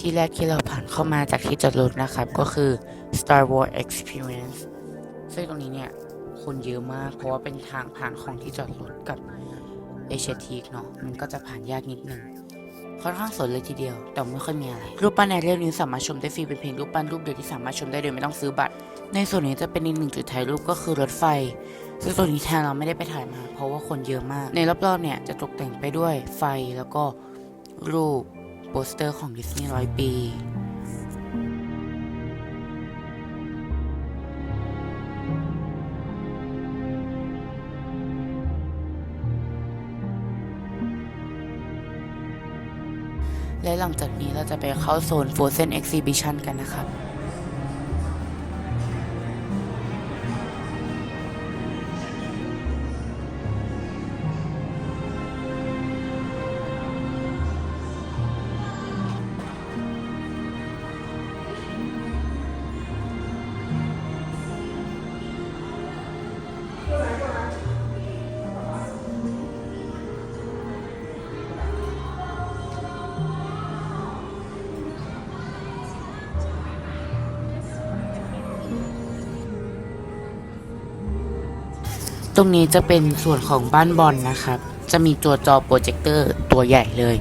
ที่แรกที่เราผ่านเข้ามาจากที่จอดรถนะครับ ก็คือ Star Wars Experience ซึ่งตรงนี้เนี่ยคนเยอะมาก เพราะว่าเป็นทางผ่านของที่จอดรถกับเอเชียทีกเนาะมันก็จะผ่านยากนิดนึงค่อนข้างสนเลยทีเดียว แต่ไม่ค่อยมีอะไร รูปปั้นในเรื่องนี้สามารถชมได้ฟรีเป็นเพียงรูปปั้นรูปเดียวที่สามารถชมได้โดยไม่ต้องซื้อบัตร ในส่วนนี้จะเป็นอีกหนึ่งจุดถ่ายรูปก็คือรถไฟ ซึ่งตัวนี้แทนเราไม่ได้ไปถ่ายมา เพราะว่าคนเยอะมาก ในรอบๆเนี่ยจะตกแต่งไปด้วยไฟแล้วก็รูป โปสเตอร์ของดิสนีย์ร้อยปี และหลังจากนี้เราจะไปเข้าโซน Frozen Exhibition กันนะครับ รงนี้จะเป็นส่วนของบ้านบอลนะครับ จะมีตัวจอโปรเจคเตอร์ตัวใหญ่เลย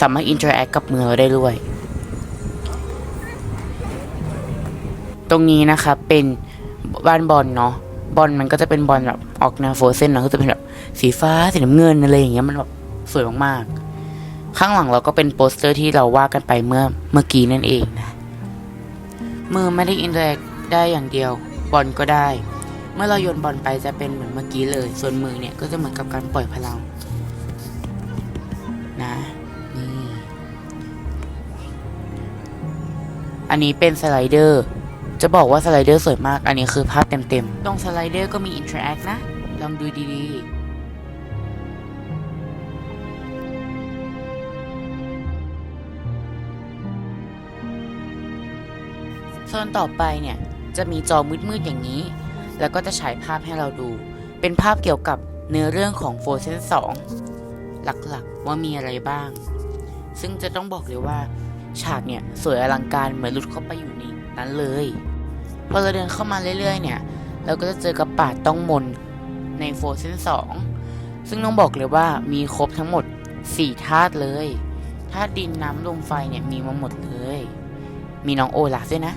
สามารถอินเทอร์แอคกับมือเราได้ด้วย ตรงนี้นะครับเป็นบ้านบอลเนาะบอลมันก็จะเป็นบอลแบบออกแนวโฟเซนเนาะก็จะเป็นแบบสีฟ้าสีน้ำเงินอะไรอย่างเงี้ยมันแบบสวยมากๆ ข้างหลังเราก็เป็นโปสเตอร์ที่เราว่ากันไปเมื่อเมื่อกี้นั่นเองนะมือไม่ได้อินเทอร์แอคได้อย่างเดียวบอลก็ได้ มื่อเราโยนบอลไปจะเป็นเหมือนเมื่อกี้เลย ส่วนมือเนี่ยก็จะเหมือนกับการปล่อยพลังนะนี่อันนี้เป็นสไลเดอร์จะบอกว่าสไลเดอร์สวยมาก อันนี้คือภาพเต็มๆ ตรงสไลเดอร์ก็มีอินเทอร์แอคนะ ลองดูดีๆโซนต่อไปเนี่ย จะมีจอมืดๆอย่างนี้ แล้วก็จะฉายภาพให้เราดู เป็นภาพเกี่ยวกับเนื้อเรื่องของ Frozen 2หลักๆว่ามีอะไรบ้าง ซึ่งจะต้องบอกเลยว่าฉากเนี่ยสวยอลังการเหมือนหลุดเข้าไปอยู่ในนั้นเลยพอเราเดินเข้ามาเรื่อยๆ เนี่ยเราก็จะเจอกับป่าต้องมนใน Frozen 2ซึ่งต้องบอกเลยว่ามีครบทั้งหมด4ธาตุเลยธาตุดินน้ำลมไฟเนี่ยมีมาหมดเลย มีน้องโอลาฟด้วยนะ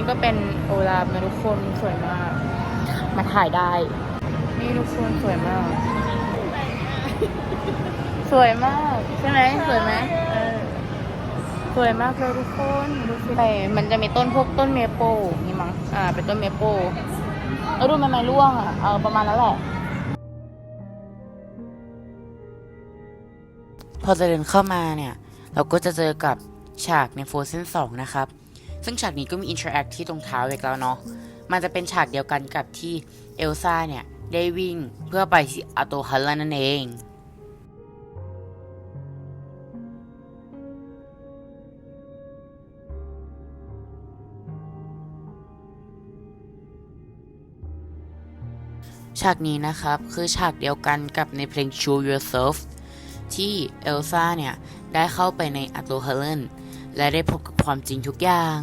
นนี้ก็เป็นโอลาฟนะทุกคนสวยมาก มาถ่ายได้ นี่ทุกคนสวยมาก สวยมากใช่ไหมสวยไหมเออสวยมากเลยทุกคนดูสิไปมันจะมีต้นพวกต้นเมเปิลนี่มั้งอ่า เป็นต้นเมเปิลเออดูมันไม่ร่วงอะเออประมาณนั้นแหละพอจะเดินเข้ามาเนี่ย เราก็จะเจอกับฉากใน Frozen 2นะครับ ซึ่งฉากนี้ก็มีอินเทอร์แอคที่ตรงเท้าอีกแล้วเนาะ มันจะเป็นฉากเดียวกันกับที่เอลซ่าเนี่ย ได้วิ่งเพื่อไปที่อัตโตฮัลลันนั่นเองฉากนี้นะครับ คือฉากเดียวกันกับในเพลง Show Yourself ที่เอลซ่าเนี่ย ได้เข้าไปในอัตโตฮัลลัน และได้พบกับความจริงทุกอย่าง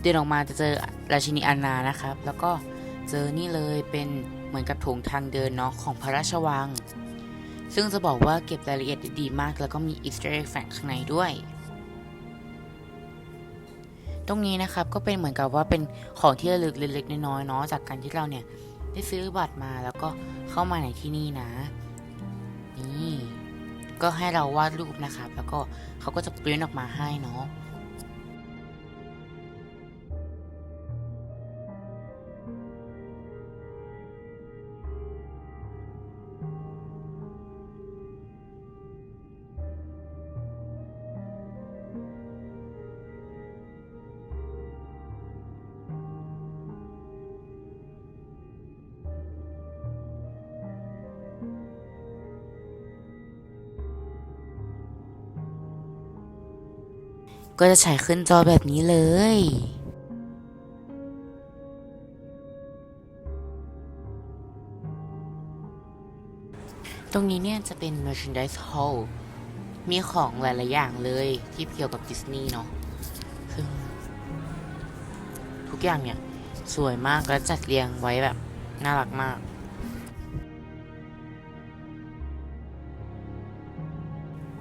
เดินออกมาจะเจอราชินีอันานะครับ แล้วก็เจอนี่เลยเป็นเหมือนกับถงทางเดินเนาะของพระราชวัง ซึ่งจะบอกว่าเก็บรายละเอียดได้ดีมาก แล้วก็มีอีสเตอร์เอ็กแฝงข้างในด้วย ตรงนี้นะครับก็เป็นเหมือนกับว่าเป็นของที่ระลึกเล็กๆน้อยๆเนาะจากการที่เราเนี่ยได้ซื้อบัตรมาแล้วก็เข้ามาในที่นี่นะ นี่ ก็ให้เราวาดรูปนะครับ แล้วก็เขาก็จะปริ้นออกมาให้เนาะ ก็จะฉายขึ้นจอแบบนี้เลย ตรงนี้เนี่ยจะเป็น merchandise hall มีของหลาย ๆ อย่างเลยที่เกี่ยวกับดิสนีย์เนาะซึ่งทุกอย่างเนี่ย สวยมากและจัดเรียงไว้แบบ น่ารักมาก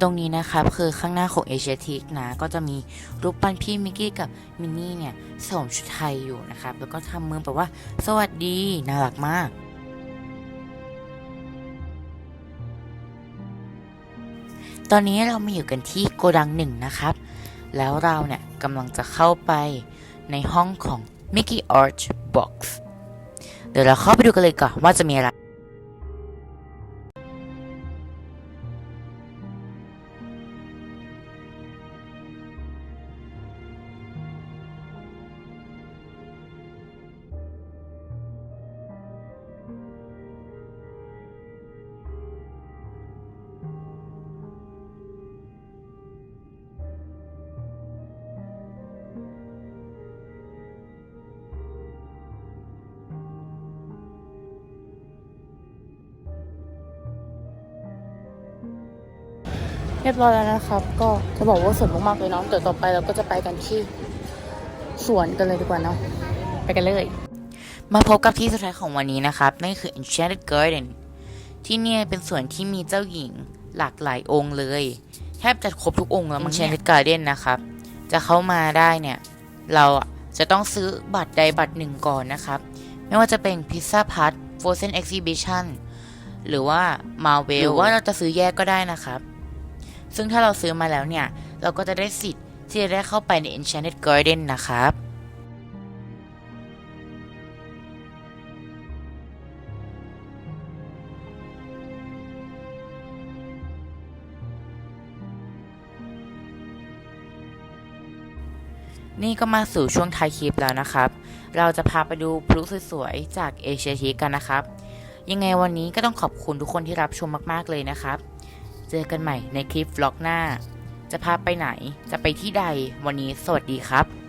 ตรงนี้นะครับคือข้างหน้าของเอเชียทิกนะ ก็จะมีรูปปั้นพี่มิกกี้กับมินนี่เนี่ยสวมชุดไทยอยู่นะครับ แล้วก็ทำมือแบบว่า สวัสดีน่ารักมากตอนนี้เรามาอยู่กันที่โกดังหนึ่งนะครับ แล้วเราเนี่ยกำลังจะเข้าไปในห้องของ Mickey Arch Box เดี๋ยวเราเข้าไปดูกันเลยก่อนว่าจะมีอะไร เรียบร้อยแล้วนะครับ ก็จะบอกว่าสวยมากๆเลยเนาะแต่ต่อไปเราก็จะไปกันที่สวนกันเลยดีกว่าเนาะไปกันเลย มาพบกับที่สุดท้ายของวันนี้นะครับนั่นคือ Enchanted Garden ที่เนี่ยเป็นสวนที่มีเจ้าหญิงหลากหลายองค์เลย แทบจะครบทุกองค์แล้วมั้ง Enchanted Garden นะครับ จะเข้ามาได้เนี่ย เราอะจะต้องซื้อบัตรใดบัตรหนึ่งก่อนนะครับ ไม่ว่าจะเป็น Pizza Hut Frozen Exhibition หรือว่า Marvel หรือว่าเราจะซื้อแยกก็ได้นะครับ ซึ่งถ้าเราซื้อมาแล้วเนี่ย เราก็จะได้สิทธิ์ที่จะได้เข้าไปใน Enchanted Garden นะครับนี่ก็มาสู่ช่วงท้ายคลิปแล้วนะครับ เราจะพาไปดูพลุสวยๆ จากเอเชียทีกันนะครับ ยังไงวันนี้ก็ต้องขอบคุณทุกคนที่รับชมมากๆเลยนะครับ เจอกันใหม่ในคลิปฟล็อกหน้า จะพาไปไหน จะไปที่ใด วันนี้สวัสดีครับ